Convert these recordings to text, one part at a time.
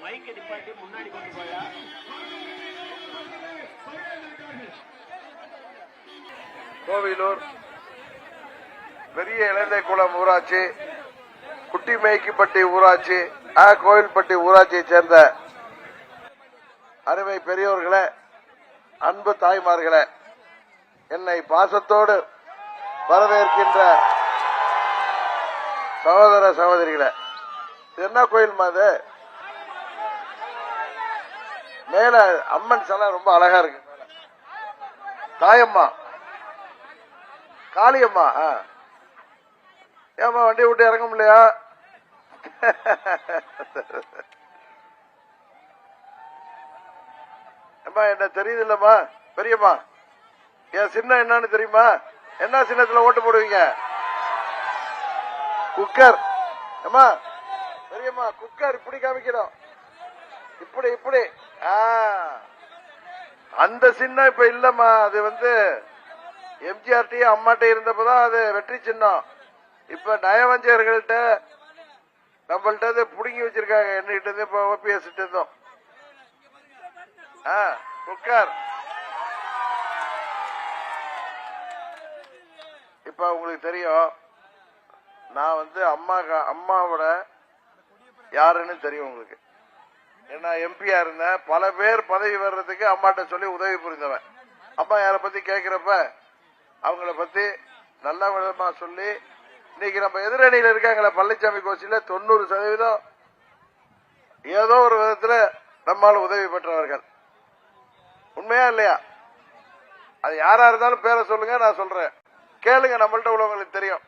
மைக்கை நிப்பாட்டி முன்னாடி கொண்டு போயா? கோவிலூர் பெரிய இளந்தைக்குளம் ஊராட்சி குட்டி மேய்க்கிப்பட்டி ஊராட்சி ஆ கோவில்பட்டி ஊராட்சியை சேர்ந்த அருமை பெரியோர்களே அன்பு தாய்மார்களே என்னை பாசத்தோடு வரவேற்கின்ற சகோதர சகோதரிகளே என்ன கோயில் இது? மேல அம்மன் சிலை ரொம்ப அழகா இருக்கு. தாயம்மா. காளியம்மா ஆ. ஏம்மா வண்டி விட்டு இறங்க முடியா அம்மா என்ன தெரியுது இல்லம்மா பெரியம்மா என் சின்னம் என்னன்னு தெரியுமா? என்ன சின்னத்துல ஓட்டு போடுவீங்க? குக்கர். அம்மா பெரியம்மா குக்கர் இப்படி காமிக்கணும். இப்படி இப்படி. அந்த சின்னம் இப்ப இல்லம்மா. அது வந்து எம்ஜிஆர் டி அம்மாட்ட இருந்தப்பதான் அது வெற்றி சின்னம். இப்ப நயவஞ்சகர்கள்ட்ட நம்மள்ட்ட அதை புடுங்கி வச்சிருக்காங்க. என்னகிட்ட இருந்து இப்ப ஓபிஎஸ் இருந்தோம். ஆ, இப்ப உங்களுக்கு தெரியும். நான் வந்து அம்மா அம்மாவோட யாருன்னு தெரியும் உங்களுக்கு. ஏன்னா எம்பியா இருந்தேன் பல பேர் பதவி வர்றதுக்கு அம்மாட்ட சொல்லி உதவி புரிந்தவன். அம்மா யாரை பத்தி கேக்குறப்ப அவங்கள பத்தி நல்ல விதமா சொல்லி இன்னைக்கு நம்ம எதிரணியில இருக்காங்களே பழனிசாமி கோச்சில தொண்ணூறு சதவீதம் ஏதோ ஒரு விதத்துல நம்மால் உதவி பெற்றவர்கள். உண்மையா இல்லையா? அது யாரா இருந்தாலும் பேரை சொல்லுங்க நான் சொல்றேன். கேளுங்க நம்மள்ட்ட உள்ளவங்களுக்கு தெரியும்.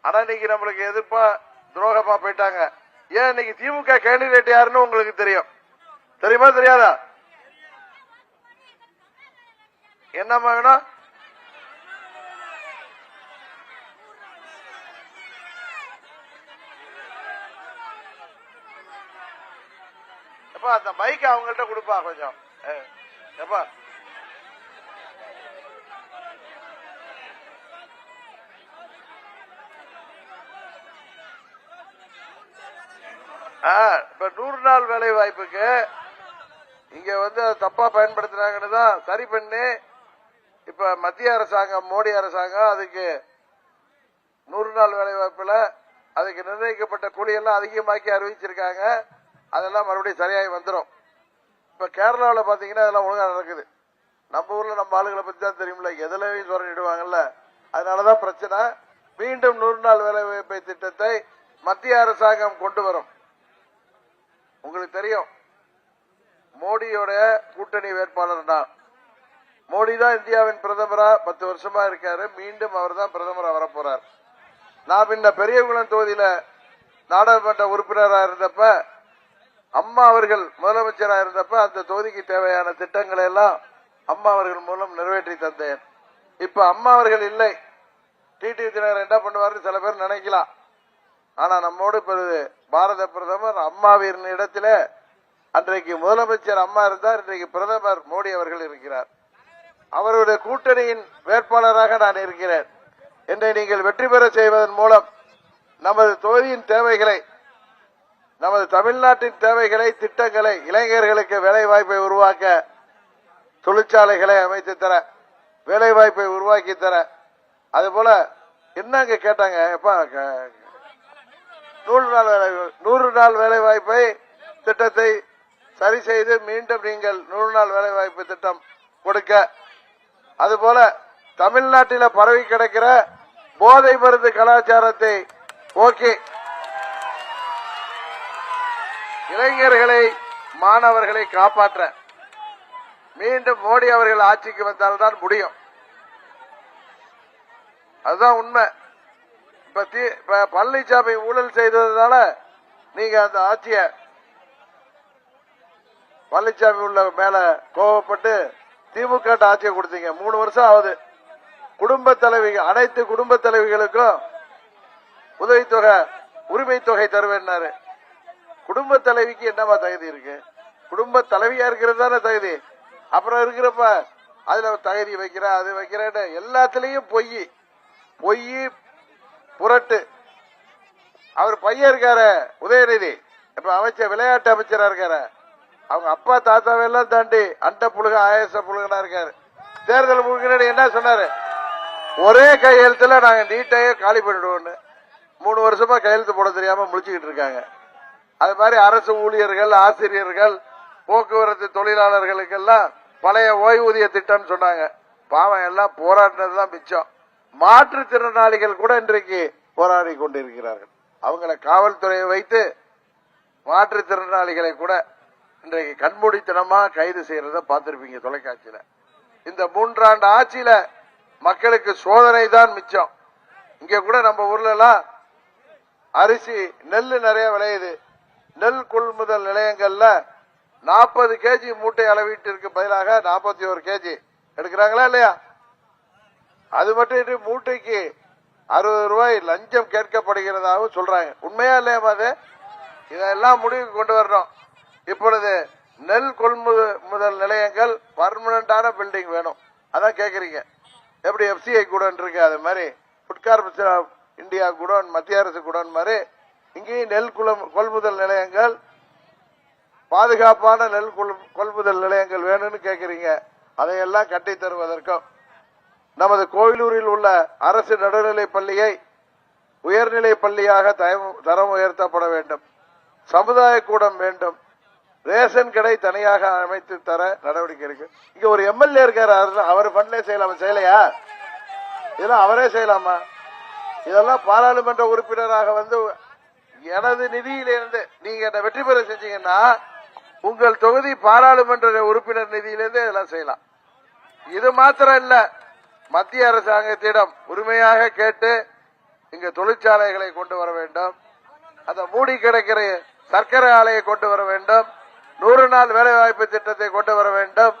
ஆனா இன்னைக்கு நம்மளுக்கு எதிர்ப்பா துரோகமா போயிட்டாங்க. ஏன் இன்னைக்கு திமுக கேண்டிடேட் யாருன்னு உங்களுக்கு தெரியும். தெரியுமா தெரியாதா? என்னம்மா வேணும்? எப்பா அந்த மைக் அவங்கள்ட்ட கொடுப்பா கொஞ்சம். அஹ், எப்பா? இப்ப நூறு நாள் வேலை வாய்ப்புக்கு இங்க வந்து அதை தப்பா பயன்படுத்துறாங்கன்னு தான் சரி பண்ணி இப்ப மத்திய அரசாங்கம் மோடி அரசாங்கம் அதுக்கு நூறு நாள் வேலை வாய்ப்புல அதுக்கு நிர்ணயிக்கப்பட்ட கூலியெல்லாம் அதிகமாக்கி அறிவிச்சிருக்காங்க. அதெல்லாம் மறுபடியும் சரியாகி வந்துடும் இப்ப கேரளாவில் பாத்தீங்கன்னா அதெல்லாம் ஒழுங்கா நடக்குது. நம்ம ஊர்ல நம்ம ஆளுகளை பத்தி தான் தெரியும்ல. எதுலையும் சுரண்டிடுவாங்கல்ல. அதனாலதான் பிரச்சனை. மீண்டும் நூறு நாள் வேலை வாய்ப்பை திட்டத்தை மத்திய அரசாங்கம் கொண்டு வரும். உங்களுக்கு தெரியும். மோடியோட கூட்டணி வேட்பாளர் தான். மோடி தான் இந்தியாவின் பிரதமரா பத்து வருஷமா இருக்காரு. மீண்டும் அவர் தான் பிரதமரா வரப்போறார். நான் இந்த பெரியகுளம் தொகுதியில நாடாளுமன்ற உறுப்பினராக இருந்தப்ப அம்மா அவர்கள் முதலமைச்சராக இருந்தப்ப அந்த தொகுதிக்கு தேவையான திட்டங்களை எல்லாம் அம்மா அவர்கள் மூலம் நிறைவேற்றி தந்தேன். இப்ப அம்மா அவர்கள் இல்லை. டிடி தினகரன் என்ன பண்ணுவாருன்னு சில பேர் நினைக்கலாம். ஆனா நம்மோடு இப்பொழுது பாரத பிரதமர் அம்மாவின் இடத்துல அன்றைக்கு முதலமைச்சர் அம்மா இருந்தார் இன்றைக்கு பிரதமர் மோடி அவர்கள் இருக்கிறார். அவருடைய கூட்டணியின் வேட்பாளராக நான் இருக்கிறேன். என்னை நீங்கள் வெற்றி பெற செய்வதன் மூலம் நமது தொகுதியின் தேவைகளை நமது தமிழ்நாட்டின் தேவைகளை திட்டங்களை இளைஞர்களுக்கு வேலை வாய்ப்பை உருவாக்க தொழிற்சாலைகளை அமைத்து தர வேலை வாய்ப்பை உருவாக்கி தர அதுபோல என்னங்க கேட்டாங்க? எப்ப க- நூறு நாள் வேலை நூறு நாள் வேலை வாய்ப்பை திட்டத்தை சரி செய்து மீண்டும் நீங்கள் நூறு நாள் வேலை வாய்ப்பு திட்டம் கொடுக்க. அதுபோல தமிழ்நாட்டில் பரவி கிடக்கிற போதை மருந்து கலாச்சாரத்தை போக்கி இளைஞர்களை மாணவர்களை காப்பாற்ற. மீண்டும் மோடி அவர்கள் ஆட்சிக்கு வந்தால்தான் முடியும். அதுதான் உண்மை. இப்ப பழனிசாமி ஊழல் செய்ததுனால நீங்க அந்த ஆட்சிய பழனிசாமி உள்ள மேல கோவப்பட்டு திமுக ஆட்சியை கொடுத்தீங்க. மூணு வருஷம் ஆகுது. குடும்ப தலைவிகள் அனைத்து குடும்ப தலைவிகளுக்கும் உதவித்தொகை உரிமை தொகை தருவேன்னாரு. குடும்ப தலைவிக்கு என்னவா தகுதி இருக்கு? குடும்ப தலைவியா இருக்கிறது தானே தகுதி. அப்புறம் இருக்கிறப்ப அதுல தகுதி வைக்கிற அது வைக்கிறேன்னு எல்லாத்துலயும் பொய். பொய் புரட்டு. அவர் பையன் இருக்காரு உதயநிதி. இப்ப அமைச்சர் விளையாட்டு அமைச்சரா இருக்காரு. அவங்க அப்பா தாத்தாவெல்லாம் தாண்டி அண்ட புழுக ஆயச புழுகனா இருக்காரு. தேர்தல் முன்னாடி என்ன சொன்னாரு? ஒரே கையெழுத்துல நாங்க நீட்டையே காலி பண்ணிடுவோம்னு. மூணு வருஷமா கையெழுத்து போட தெரியாம முழிச்சுக்கிட்டு இருக்காங்க. அது மாதிரி அரசு ஊழியர்கள் ஆசிரியர்கள் போக்குவரத்து தொழிலாளர்களுக்கெல்லாம் பழைய ஓய்வூதிய திட்டம்னு சொன்னாங்க. பாவம் எல்லாம் போராடினது தான் மிச்சம். மாற்றுத்திறனாளிகள் கூட இன்றைக்கு போராடி கொண்டிருக்கிறார்கள். அவங்களை காவல்துறையை வைத்து மாற்றுத்திறனாளிகளை கூட இன்றைக்கு கண்மூடித்தனமா கைது செய்யறத பார்த்திருப்பீங்க தொலைக்காட்சியில. இந்த மூன்றாண்டு ஆட்சியில மக்களுக்கு சோதனை தான் மிச்சம். இங்க கூட நம்ம ஊர்ல எல்லாம் அரிசி நெல் நிறைய விளையுது. நெல் கொள்முதல் நிலையங்கள்ல நாற்பது கேஜி மூட்டை அளவீட்டிற்கு பதிலாக நாற்பத்தி ஒரு கேஜி எடுக்கிறாங்களா இல்லையா? அது மட்டும் இன்றி மூட்டைக்கு அறுபது ரூபாய் லஞ்சம் கேட்கப்படுகிறதாகவும் சொல்றாங்க. உண்மையா இல்லையா அது? இதெல்லாம் முடிவுக்கு கொண்டு வரணும். இப்பொழுது நெல் கொள்முதல் முதல் நிலையங்கள் பர்மனண்டான பில்டிங் வேணும். அதான் கேக்குறீங்க. எப்படி எஃப்சிஐ குடோன் இருக்கு அது மாதிரி Food Corporation of India godown மத்திய அரசு குடோன் மாதிரி இங்கேயும் நெல் குளம் கொள்முதல் நிலையங்கள் பாதுகாப்பான நெல் கொள்முதல் நிலையங்கள் வேணும்னு கேட்குறீங்க அதையெல்லாம் கட்டி தருவதற்கும் நமது கோயிலூரில் உள்ள அரசு நடுநிலைப் பள்ளியை உயர்நிலை பள்ளியாக தயம்- தரம் உயர்த்தப்பட வேண்டும். சமுதாய கூடம் வேண்டும். ரேஷன் கடை தனியாக அமைத்து தர நடவடிக்கை இருக்கு. இங்க ஒரு எம்எல்ஏ இருக்காரு அவர் பண்ணே செய்யலாமா? செய்யலையா? இதெல்லாம் அவரே செய்யலாமா? இதெல்லாம் பாராளுமன்ற உறுப்பினராக வந்து எனது நிதியிலிருந்து நீங்க என்ன வெற்றி பெற செஞ்சீங்கன்னா உங்கள் தொகுதி பாராளுமன்ற உறுப்பினர் நிதியிலிருந்து இதெல்லாம் செய்யலாம். இது மாத்திரம் இல்லை. மத்திய அரசாங்கத்திடம் உரிமையாக கேட்டு இங்கு தொழிற்சாலைகளை கொண்டு வர வேண்டும். அந்த மூடி கிடக்கிற சர்க்கரை ஆலையை கொண்டு வர வேண்டும். நூறு நாள் வேலை வாய்ப்பு திட்டத்தை கொண்டு வர வேண்டும்.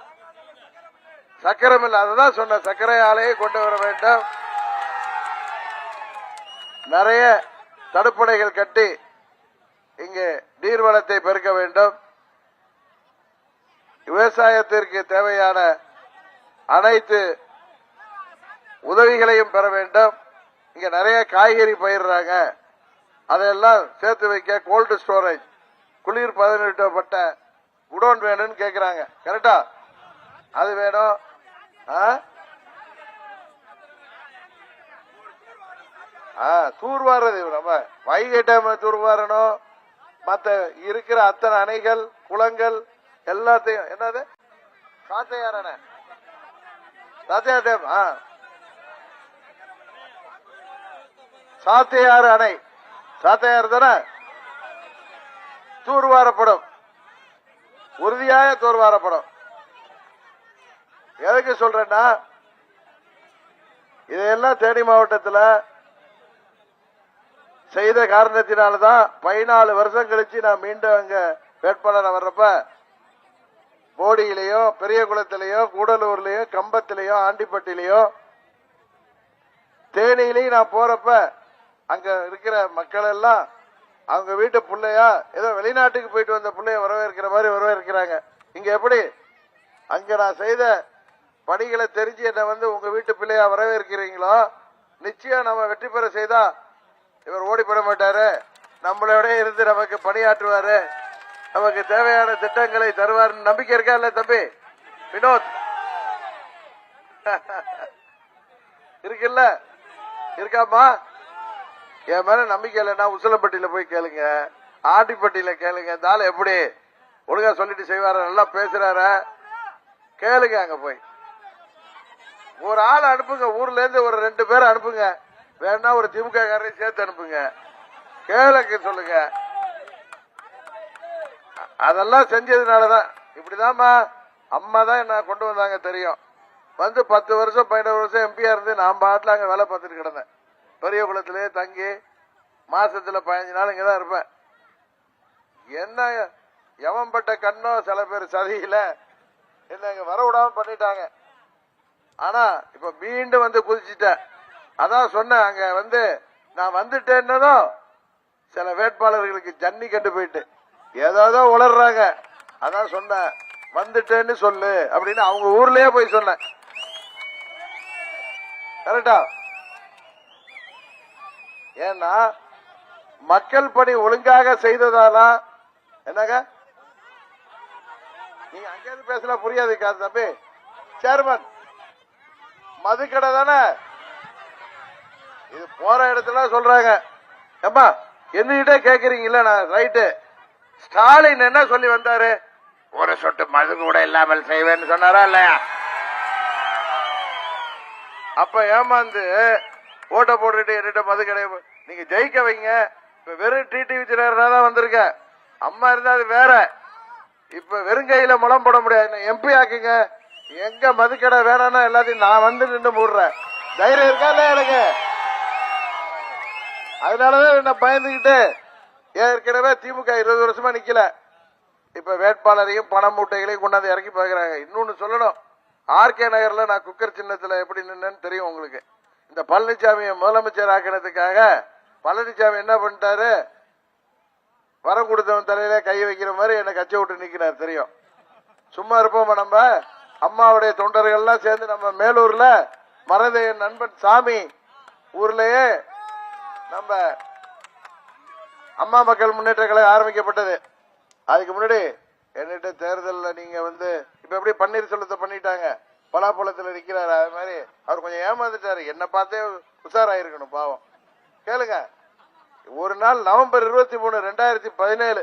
சக்கரம் மில் அதுதான் சொன்ன சர்க்கரை ஆலையை கொண்டு வர வேண்டும். நிறைய தடுப்பணைகள் கட்டி இங்கே நீர்வளத்தை பெருக்க வேண்டும். விவசாயத்திற்கு தேவையான அனைத்து உதவிகளையும் பெற வேண்டும். இங்க நிறைய காய்கறி பயிர்றாங்க. அதையெல்லாம் சேர்த்து வைக்க கோல்டு ஸ்டோரேஜ் குளிர் பதனிட்டப்பட்ட குடோன் வேணும்னு கேக்குறாங்க. கரெக்டா அது வேணும். ஆ? நம்ம வைகை டேம் தூர்வாரணும் மத்த இருக்கிற அத்தனை அணைகள் குளங்கள் எல்லாத்தையும் என்னது? சாத்தையார் அணை. சாத்தையார் டேம் ஆ. சாத்தையாறு அணை. சாத்தையாறு தானே? தூர்வாரப்படும். உறுதியாக தூர்வாரப்படும். எதுக்கு சொல்றேன்னா இதையெல்லாம் தேனி மாவட்டத்தில் செய்த காரணத்தினால்தான் பதினாலு வருஷம் கழிச்சு நான் மீண்டும் அங்க வேட்பாளர் வர்றப்ப போடியிலையும் பெரிய குளத்திலையும் கூடலூர்லயும் கம்பத்திலையும் ஆண்டிப்பட்டிலையும் தேனியிலையும் நான் போறப்ப அங்க இருக்கிற மக்கள் எல்லாம் அவங்க வீட்டு பிள்ளையா ஏதோ வெளிநாட்டுக்கு போயிட்டு வந்த பிள்ளைய வரவேற்கிற மாதிரி வரவேற்கிறாங்க. இங்க எப்படி? அங்க நான் செய்த பணிகளை தெரிஞ்சு என்ன வந்து உங்க வீட்டு பிள்ளையா வரவேற்கிறீங்களோ நிச்சயம் நம்ம வெற்றி பெற செய்தா இவர் ஓடி போட மாட்டாரு. நம்மளோட இருந்து நமக்கு பணியாற்றுவாரு. நமக்கு தேவையான திட்டங்களை தருவாருன்னு நம்பிக்கை இருக்கா இல்ல தம்பி? வினோத். இருக்குல்ல? இருக்காமா என் மேல நம்பிக்கை இல்லைன்னா உசிலப்பட்டியில போய் கேளுங்க. ஆட்டிப்பட்டியில கேளுங்க. இருந்தாலும் எப்படி? ஒழுங்கா சொல்லிட்டு செய்வாரு. நல்லா பேசுறாரு. கேளுங்க அங்க போய். ஒரு ஆள் அனுப்புங்க. ஊர்ல இருந்து ஒரு ரெண்டு பேர் அனுப்புங்க. வேணா ஒரு திமுக காரையும் சேர்த்து அனுப்புங்க. கேளுங்க சொல்லுங்க. அதெல்லாம் செஞ்சதுனாலதான். இப்படிதாம்மா. அம்மா தான் என்ன கொண்டு வந்தாங்க தெரியும். வந்து பத்து வருஷம் பதினோரு வருஷம் எம்பியா இருந்து நான் பாட்டுல அங்க வேலை பார்த்துட்டு கிடந்தேன். பெரிய குளத்திலே தங்கி மாசத்துல பதினஞ்சு நாள் இங்கதான் இருப்பேன். என்ன எவன்பட்ட கண்ணோ சில பேர் சதியில என்ன இங்க வர பண்ணிட்டாங்க. ஆனா இப்ப மீண்டும் வந்து குதிச்சிட்டேன். அதான் சொன்னேன் அங்க வந்து நான் வந்துட்டேன்னதும் சில வேட்பாளர்களுக்கு ஜன்னி கண்டு போயிட்டு ஏதாவது உளர்றாங்க. அதான் சொன்னேன் வந்துட்டேன்னு சொல்லு அப்படின்னு அவங்க ஊர்லயே போய் சொன்னேன். கரெக்டா ஏன்னா மக்கள் பணி ஒழுங்காக செய்ததாலா? என்னங்க? நீங்க அங்கேயிருந்து பேசினா புரியாது தம்பி. சேர்மன் மதுக்கடை தானே? இது போற இடத்துல சொல்றாங்க. ஏம்மா என்கிட்ட கேக்குறீங்கல்ல நான் ரைட்டு. ஸ்டாலின் என்ன சொல்லி வந்தாரு? ஒரு சொட்டு மது கூட இல்லாமல் செய்வேன்னு சொன்னாரா இல்லையா? அப்ப ஏமாந்து ஓட்ட போட்டுட்டு என்கிட்ட மது கிடையாது நீங்க ஜெயிக்க வைங்க. இப்ப வெறும் டிடிவி தினகரனா தான் வந்திருக்க. அம்மா இருந்தா அது வேற. இப்ப வெறும் கையில முளம் போட முடியாது. எம்பி ஆக்குங்க. எங்க மதுக்கடை வேணாம்னா எல்லாத்தையும் நான் வந்து நின்று மூடுறேன். தைரியம் இருக்கா இல்லையா எனக்கு? அதனாலதான் நான் பயந்துகிட்டு ஏற்கனவே திமுக இருபது வருஷமா நிக்கல. இப்ப வேட்பாளரையும் பண மூட்டைகளையும் கொண்டாந்து இறக்கி பாக்குறாங்க இன்னொன்னு சொல்லணும். ஆர்கே நகர்ல நான் குக்கர் சின்னத்துல எப்படி நின்னு தெரியும் உங்களுக்கு. இந்த பழனிசாமியை முதலமைச்சர் ஆக்கினதுக்காக பழனிசாமி என்ன பண்ணிட்டாரு? வரம் கொடுத்தவன் தலையில கை வைக்கிற மாதிரி என்ன கச்சை விட்டு நிக்கிறார் தெரியும். சும்மா இருப்போமா நம்ம? அம்மாவுடைய தொண்டர்கள்லாம் சேர்ந்து நம்ம மேலூர்ல மறந்த நண்பன் சாமி ஊர்லயே நம்ம அம்மா மக்கள் முன்னேற்ற கழகம் ஆரம்பிக்கப்பட்டது. அதுக்கு முன்னாடி என்கிட்ட தேர்தலில் நீங்க வந்து இப்ப எப்படி பன்னீர் செல்வத்தை பண்ணிட்டாங்க? பலாப்பழத்துல நிக்கிறாரு அது மாதிரி அவர் கொஞ்சம் ஏமாந்துட்டாரு. என்ன பார்த்தே உஷாராயிருக்கணும் பாவம். கேளுங்க ஒரு நாள் நவம்பர் இருபத்தி மூணு ரெண்டாயிரத்தி பதினேழு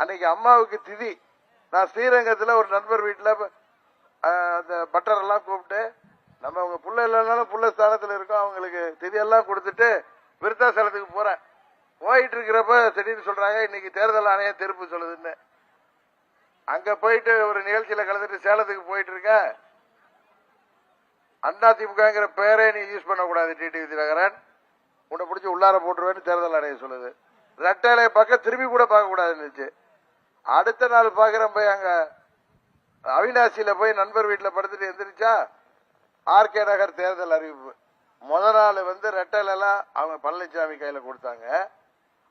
அன்னைக்கு அம்மாவுக்கு திதி. நான் ஸ்ரீரங்கத்துல ஒரு நண்பர் வீட்டுல அந்த பட்டர் எல்லாம் கூப்பிட்டு நம்ம அவங்க புள்ள இல்லைனாலும் புள்ள ஸ்தானத்துல இருக்கோம் அவங்களுக்கு திதி எல்லாம் கொடுத்துட்டு விருத்தாசலத்துக்கு போறேன். போயிட்டு இருக்கிறப்ப திடீர்னு சொல்றாங்க இன்னைக்கு தேர்தல் ஆணையம் தீர்ப்பு சொல்லுதுன்னு. அங்க போயிட்டு ஒரு நிகழ்ச்சியில கலந்துட்டு சேலத்துக்கு போயிட்டு இருக்கேன் அண்ணா திமுகங்கிற பேரே நீ யூஸ் பண்ணக்கூடாது டிடி தினகரன் உன்னை பிடிச்சி உள்ளார போட்டுருவேன்னு தேர்தல் ஆணையம் சொல்லுது. ரெட்டையிலைய பார்க்க திரும்பி கூட பார்க்கக்கூடாதுன்னு இருந்துச்சு. அடுத்த நாள் பார்க்குறேன் போய் அங்க அவினாசியில போய் நண்பர் வீட்டில் படுத்துட்டு எந்திரிச்சா ஆர்கே நகர் தேர்தல் அறிவிப்பு. முத நாள் வந்து ரெட்டலெல்லாம் அவங்க பழனிசாமி கையில் கொடுத்தாங்க.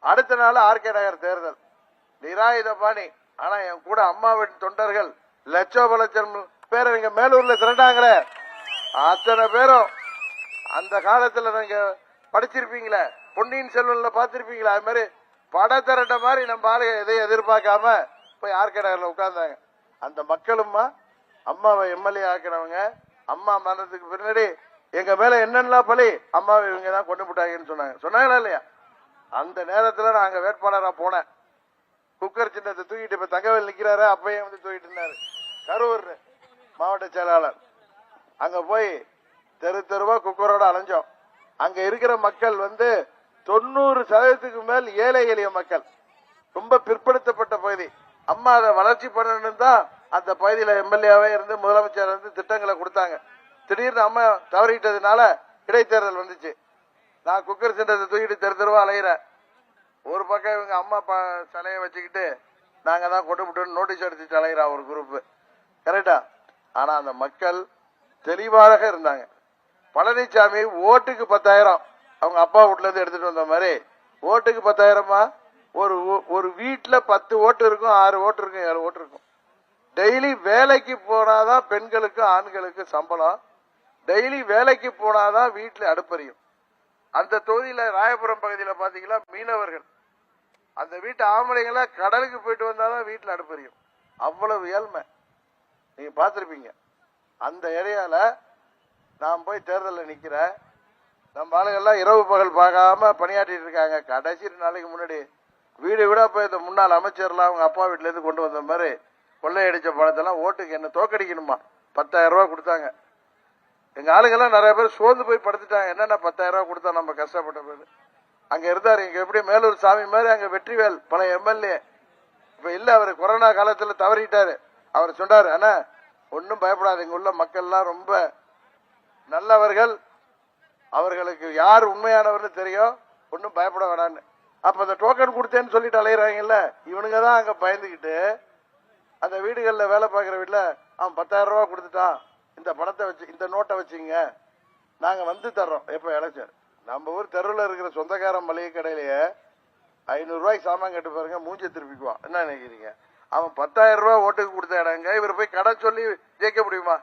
அடுத்த நாள் ஆர்கே நகர் தேர்தல். நிராயுத பாணி. ஆனா என் கூட அம்மாவின் தொண்டர்கள் லட்சோப லட்சம் பேர் எங்க மேலூர்ல திரண்டாங்களே. அத்தனை பேரும் அந்த காலத்துல நீங்க படிச்சிருப்பீங்களே பொன்னியின் செல்வன்ல பாத்திருப்பீங்களா அது மாதிரி பட திரட்ட மாதிரி நம்ம ஆளு எதையும் எதிர்பார்க்காம போய் ஆர்கே நகர்ல உட்கார்ந்தாங்க. அந்த மக்களும்மா அம்மாவை எம்எல்ஏ ஆக்கினவங்க அம்மா மரணத்துக்கு பின்னாடி எங்க மேல என்னென்னலாம் பழி அம்மாவை இவங்க தான் கொண்டு போட்டாங்கன்னு சொன்னாங்க. சொன்னாங்களா இல்லையா? அந்த நேரத்துல நான் அங்க வேட்பாளரா போனேன். குக்கர் சின்னத்தை தூக்கிட்டு இப்ப தங்கவேல் நிக்கிறாரு அப்பயே வந்து தூக்கிட்டு இருந்தாரு கரூர் மாவட்ட செயலாளர். அங்க போய் தெரு தெருவா குக்கரோட அலைஞ்சோம். அங்க இருக்கிற மக்கள் வந்து தொண்ணூறு சதவீதத்துக்கு மேல் ஏழை எளிய மக்கள். ரொம்ப பிற்படுத்தப்பட்ட பகுதி. அம்மா அதை வளர்ச்சி பண்ணணும் தான் அந்த பகுதியில எம்எல்ஏவே இருந்து முதலமைச்சர் இருந்து திட்டங்களை கொடுத்தாங்க. திடீர்னு அம்மா தவறிட்டதுனால இடைத்தேர்தல் வந்துச்சு. நான் குக்கர் சின்னத்தை தூக்கிட்டு தெரு தெருவா அலையிறேன். ஒரு பக்கம் இவங்க அம்மா சிலையை வச்சுக்கிட்டு நாங்க தான் கொண்டு விட்டு நோட்டீஸ் அடிச்சு அலைகிறா ஒரு குரூப் கரெக்டா ஆனா அந்த மக்கள் தெளிவாக இருந்தாங்க. பழனிசாமி ஓட்டுக்கு பத்தாயிரம். அவங்க அப்பா வீட்டுல இருந்து எடுத்துட்டு வந்த மாதிரி ஓட்டுக்கு பத்தாயிரமா? ஒரு ஒரு வீட்டுல பத்து ஓட்டு இருக்கும் ஆறு ஓட்டு இருக்கும் ஏழு ஓட்டு இருக்கும். டெய்லி வேலைக்கு போனாதான் பெண்களுக்கு ஆண்களுக்கு சம்பளம். டெய்லி வேலைக்கு போனாதான் வீட்டுல அடுப்பறியும். அந்த தொகுதியில ராயபுரம் பகுதியில பாத்தீங்கன்னா மீனவர்கள். அந்த வீட்டு ஆம்பளைங்கள கடலுக்கு போயிட்டு வந்தாதான் வீட்டுல அடுப்பறியும். அவ்வளவு ஏழ்மை. நீங்க பாத்திருப்பீங்க அந்த ஏரியால நான் போய் தேர்தலில் நிற்கிறேன் நம்ம ஆளுங்கள்லாம் இரவு பகல் பார்க்காம பணியாற்றிட்டு இருக்காங்க. கடைசி நாளைக்கு முன்னாடி வீடு வீடா போய் இந்த முன்னாள் அமைச்சர்லாம் அவங்க அப்பா வீட்டிலேருந்து கொண்டு வந்த மாதிரி கொள்ளையடிச்ச பணத்தெல்லாம் ஓட்டுக்கு என்ன தோக்கடிக்கணுமா? பத்தாயிரம் ரூபா கொடுத்தாங்க. எங்க ஆளுங்கெல்லாம் நிறைய பேர் சோர்ந்து போய் படுத்துட்டாங்க. என்னென்ன பத்தாயிரம் ரூபா கொடுத்தா நம்ம கஷ்டப்பட்ட போது அங்க இருந்தார். இங்க எப்படி மேலூர் சாமி மாதிரி அங்க வெற்றிவேல் பல எம்எல்ஏ. இப்ப இல்ல அவர் கொரோனா காலத்துல தவறிட்டாரு. அவர் சொன்னாரு அண்ணா ஒன்றும் பயப்படாது இங்க உள்ள மக்கள்லாம் ரொம்ப நல்லவர்கள். அவர்களுக்கு யார் உண்மையானவர்னு தெரியும். ஒன்றும் பயப்பட வேணான்னு அப்ப அந்த டோக்கன் கொடுத்தேன்னு சொல்லிட்டு அலையிறாங்கல்ல? இவனுங்க தான் அங்க பயந்துகிட்டு அந்த வீடுகளில் வேலை பார்க்குற வீட்டில் அவன் பத்தாயிரம் ரூபா கொடுத்துட்டான். இந்த பணத்தை வச்சு இந்த நோட்டை வச்சுங்க. நாங்கள் வந்து தர்றோம். எப்போ எலெக்ஷன் நம்ம ஊர் தெருவில் இருக்கிற சொந்தக்காரன் மளிகை கடையிலேயே ஐநூறுரூவாய்க்கு சாமான் கட்டு பாருங்க மூஞ்சி திருப்பிக்குவான். என்ன நினைக்கிறீங்க? அவன் பத்தாயிரம் ரூபாய் ஓட்டுக்கு கொடுத்த இடங்க. இவர் போய் கடை சொல்லி ஜெயிக்க முடியுமா?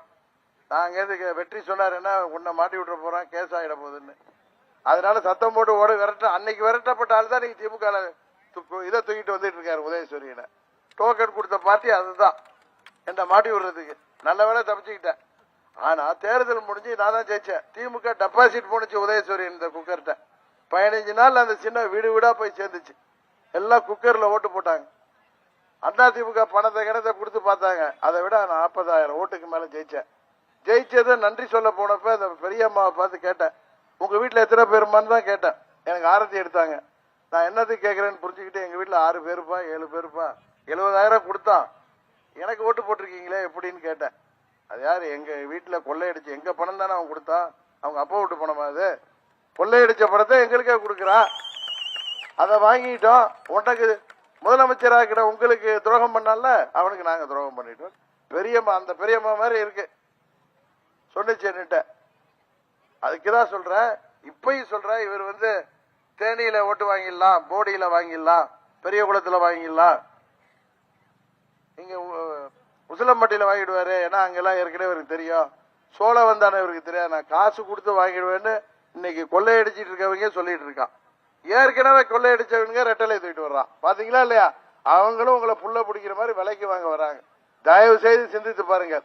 நாங்க எதுக்கு வெற்றி சொன்னார் என்ன உன்னை மாட்டி விட்டுற போறான் கேஸ் ஆகிட போகுதுன்னு. அதனால சத்தம் போட்டு ஓட விரட்ட அன்னைக்கு விரட்டப்பட்ட ஆள் தான் நீங்க திமுக இதை தூக்கிட்டு வந்துட்டு இருக்காரு உதயசூரியனை. டோக்கன் கொடுத்த பார்ட்டி அதுதான். என்ன மாட்டி விடுறதுக்கு? நல்ல வேலை தப்பிச்சுக்கிட்டேன் ஆனா தேர்தல் முடிஞ்சு நான் தான் ஜெயிச்சேன். திமுக டெபாசிட் போனுச்சு உதயசூரியன் இந்த குக்கர்கிட்ட பதினஞ்சு நாள் அந்த சின்ன வீடு வீடா போய் சேர்ந்துச்சு. எல்லாம் குக்கர்ல ஓட்டு போட்டாங்க. அண்ணா பணத்தை கிணத்தை கொடுத்து பார்த்தாங்க. அதை விட நான் நாற்பதாயிரம் ஓட்டுக்கு மேல ஜெயிச்சேன். ஜெயிச்சதை நன்றி சொல்ல போனப்ப அந்த பெரியம்மாவை பார்த்து கேட்டேன். உங்க வீட்டுல எத்தனை பேருமான்னு தான் கேட்டேன். எனக்கு ஆரத்தி எடுத்தாங்க. நான் என்னத்துக்கு கேட்கறேன்னு புரிஞ்சுக்கிட்டு எங்க வீட்டுல ஆறு பேருப்பா ஏழு பேருப்பா எழுபதாயிரம் கொடுத்தான். எனக்கு ஓட்டு போட்டிருக்கீங்களே எப்படின்னு கேட்டேன். அது யாரு? எங்க வீட்டுல கொள்ளையடிச்சு எங்க பணம் தானே அவன் கொடுத்தான் அவங்க அப்பா வீட்டு பணமா அது? கொள்ளையடிச்ச பணத்தை எங்களுக்கே கொடுக்குறான் அதை வாங்கிட்டோம். உனக்கு முதலமைச்சராகிற உங்களுக்கு துரோகம் பண்ணால அவனுக்கு நாங்க துரோகம் பண்ணிட்டோம். பெரியம்மா அந்த பெரியம்மா மாதிரி இருக்கு. சொன்னுச்சு என்கிட்ட. அதுக்கு தான் சொல்றேன். இப்பயும் சொல்றேன் இவர் வந்து தேனியில ஓட்டு வாங்கிடலாம் போடியில வாங்கிடலாம் பெரிய குளத்துல வாங்கிடலாம். இங்க உசிலம்பட்டியில வாங்கிடுவாரு. ஏன்னா அங்கெல்லாம் ஏற்கனவே இவருக்கு தெரியும். சோழ வந்தானே இவருக்கு தெரியாது. நான் காசு கொடுத்து வாங்கிடுவேன்னு இன்னைக்கு கொள்ளையடிச்சிட்டு இருக்கவங்க சொல்லிட்டு இருக்கான். ஏற்கனவே கொள்ளையடிச்சவனுங்க ரெட்டலை தூக்கிட்டு வர்றான். பாத்தீங்களா இல்லையா? அவங்களும் உங்களை புள்ள பிடிக்கிற மாதிரி விலைக்கு வாங்க வராங்க. தயவு செய்து சிந்தித்து பாருங்க.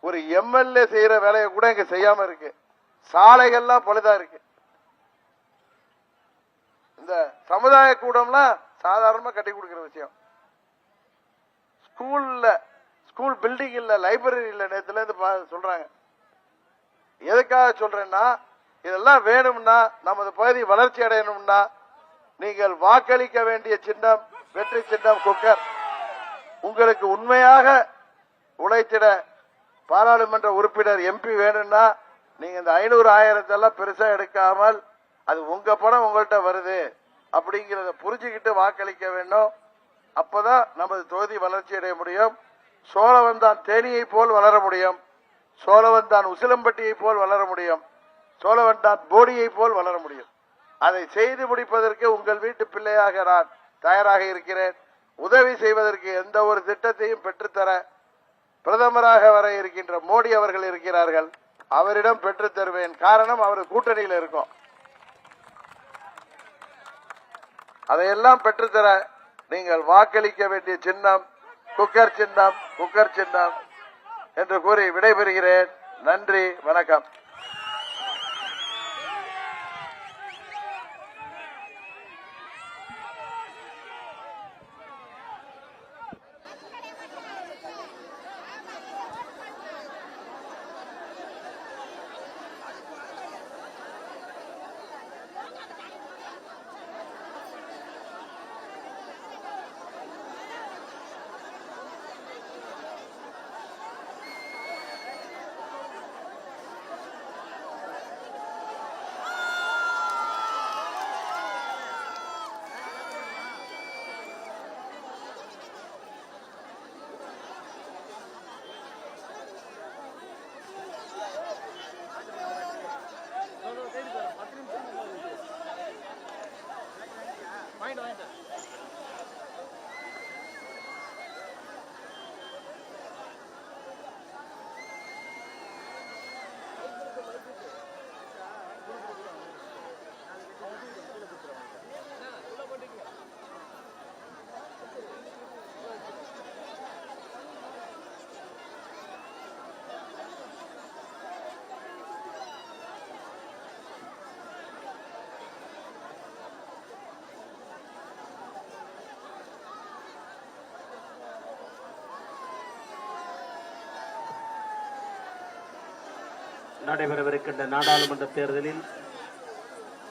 ஒரு எம்எல்ஏ செய்யற வேலையை கூட இங்க செய்யாம இருக்கு. சாலைகள்லாம் பழுதா இருக்கு. இந்த சமுதாய கூடம்லாம் சாதாரணமா கட்டி கொடுக்கிற விஷயம். ஸ்கூல்ல ஸ்கூல் பில்டிங் இல்ல லைப்ரரி இல்ல நேத்துல இருந்து பா- சொல்றாங்க. எதுக்காக சொல்றேன்னா இதெல்லாம் வேணும்னா நமது பகுதி வளர்ச்சி அடையணும்னா நீங்கள் வாக்களிக்க வேண்டிய சின்னம் வெற்றி சின்னம் குக்கர். உங்களுக்கு உண்மையாக உழைத்திட பாராளுமன்ற உறுப்பினர் எம்பி வேணும்னா நீங்க இந்த ஐநூறு ஆயிரத்தெல்லாம் பெருசா எடுக்காமல் அது உங்க பணம் உங்கள்கிட்ட வருது அப்படிங்கறத புரிஞ்சுக்கிட்டு வாக்களிக்க வேண்டும் அப்பதான் நமது தொகுதி வளர்ச்சி அடைய முடியும். சோழவந்தான் தேனியை போல் வளர முடியும். சோழவந்தான் உசிலம்பட்டியை போல் வளர முடியும். சோழவந்தான் போடியை போல் வளர முடியும். அதை செய்து முடிப்பதற்கு உங்கள் வீட்டு பிள்ளையாக நான் தயாராக இருக்கிறேன். உதவி செய்வதற்கு எந்த ஒரு திட்டத்தையும் பெற்றுத்தர பிரதமராக வர இருக்கின்ற மோடி அவர்கள் இருக்கிறார்கள். அவரிடம் பெற்றுத் தருவேன். காரணம் அவர் கூட்டணியில் இருக்கும். அதையெல்லாம் பெற்றுத்தர நீங்கள் வாக்களிக்க வேண்டிய சின்னம் குக்கர் சின்னம் குக்கர் சின்னம் என்று கூறி விடைபெறுகிறேன். நன்றி வணக்கம். Sorry, go ahead. நடைபெறவிருக்கின்ற நாடாளுமன்ற தேர்தலில்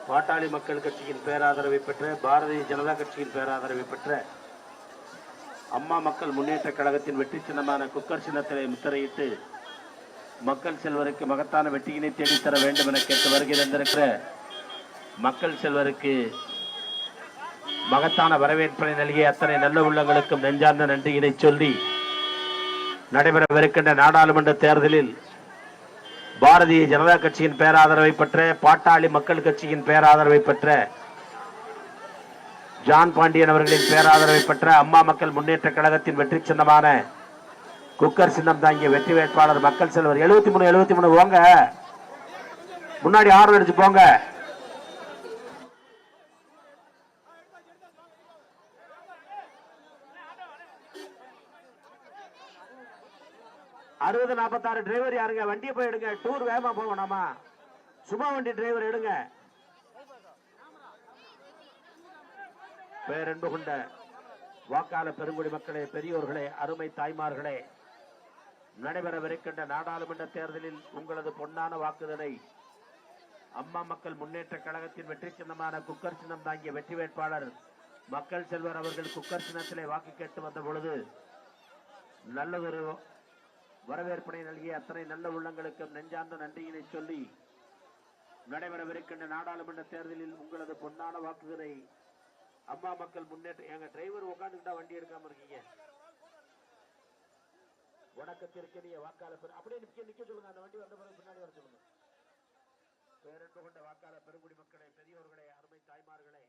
பாட்டாளி மக்கள் கட்சியின் பேராதரவை பெற்ற பாரதிய ஜனதா கட்சியின் பேராதரவை பெற்ற அம்மா மக்கள் முன்னேற்ற கழகத்தின் வெற்றி சின்னமான குக்கர் சின்னத்திலே முத்திரையிட்டு மக்கள் செல்வருக்கு மகத்தான வெற்றியினை தேடித்தர வேண்டும் என கேட்டு வருகை தந்திருக்கிற மக்கள் செல்வருக்கு மகத்தான வரவேற்பினை நல்கிய அத்தனை நல்ல உள்ளங்களுக்கும் நெஞ்சார்ந்த நன்றியினை சொல்லி நடைபெறவிருக்கின்ற நாடாளுமன்ற தேர்தலில் பாரதிய ஜனதா கட்சியின் பேராதரவை பெற்ற பாட்டாளி மக்கள் கட்சியின் பேராதரவை பெற்ற ஜான் பாண்டியன் அவர்களின் பேராதரவை பெற்ற அம்மா மக்கள் முன்னேற்ற கழகத்தின் வெற்றி சின்னமான குக்கர் சின்னம் தாங்கிய வெற்றி வேட்பாளர் மக்கள் செல்வர். எழுபத்தி மூணு எழுபத்தி மூணு போங்க. முன்னாடி ஆர்வம் அடிச்சு போங்க. அறுபது நாற்பத்தாறு டிரைவர் யாருங்க? வண்டியை போய் எடுங்க. டூர் வேகமா போகணுமா சும்மா வண்டி டிரைவர் எடுங்க. பேரன்பு கொண்ட வாக்காள பெருங்குடி மக்களே பெரியோர்களே அருமை தாய்மார்களே நடைபெறவிருக்கின்ற நாடாளுமன்ற தேர்தலில் உங்களது பொன்னான வாக்குதலை அம்மா மக்கள் முன்னேற்ற கழகத்தின் வெற்றி சின்னமான குக்கர் சின்னம் தாங்கிய வெற்றி வேட்பாளர் மக்கள் செல்வர் அவர்கள் குக்கர் சின்னத்திலே வாக்கு கேட்டு வந்த பொழுது நல்லதொரு வரவேற்பினை நல்கிய அத்தனை நல்ல உள்ளங்களுக்கும் நெஞ்சார்ந்த நன்றியினை சொல்லி நடைபெறவிருக்கின்ற நாடாளுமன்ற தேர்தலில் உங்களது பொன்னான வாக்குகளை அம்மா மக்கள் முன்னேற்ற எங்க டிரைவர் உட்காந்துக்கிட்டா வண்டி எடுக்காம இருக்கீங்க. வணக்கத்திற்கரிய வாக்காளர் பெரு- அப்படியே நிக்க நிக்க சொல்லுங்க. அந்த வண்டி வந்த பிறகு பின்னாடி வர சொல்லுங்க. பேரன்பு கொண்ட வாக்காளர் பெருங்குடி மக்களே பெரியோர்களே அருமை தாய்மார்களே